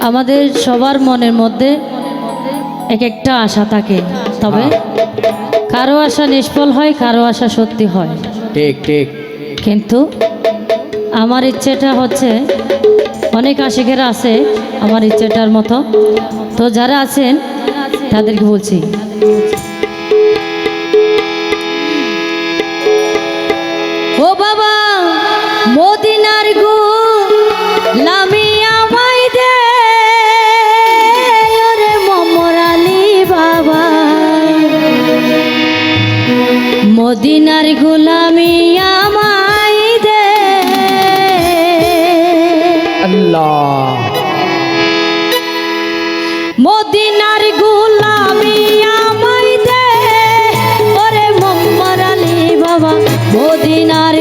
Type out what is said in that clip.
আমাদের সবার মনের মধ্যে এক একটা আশা থাকে তবে কারও আশা নিষ্ফল হয় কারও আশা সত্যি হয়। ঠিক ঠিক। কিন্তু আমার ইচ্ছেটা হচ্ছে অনেক আশিকেরা আছে আমার ইচ্ছেটার মতো। তো যারা আছেন তাদেরকে বলছি। মদিনার গুলামি আমায় দে। ওরে মোহাম্মদ আলী বাবা মদিনার